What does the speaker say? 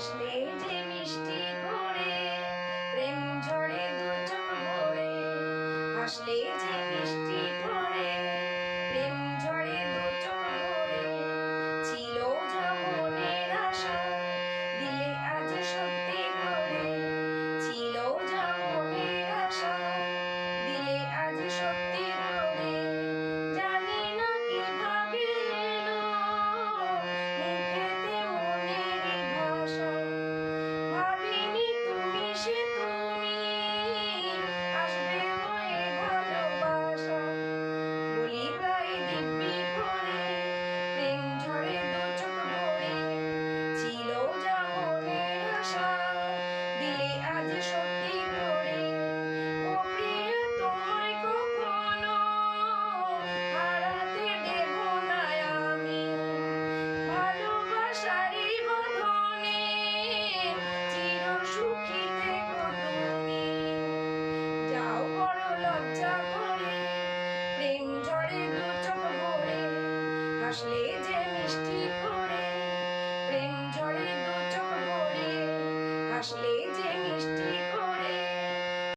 হাসলে যে মিষ্টি করে প্রেম ঝরে দু চোখ ভরে প্রেম চির সুখী থেকো তুমি যাও বড় লজ্জা করে প্রেম ঝরে দু চোখ ভরে, হাসলে যে মিষ্টি করে প্রেম ঝরে দু চোখ ভরে, হাসলে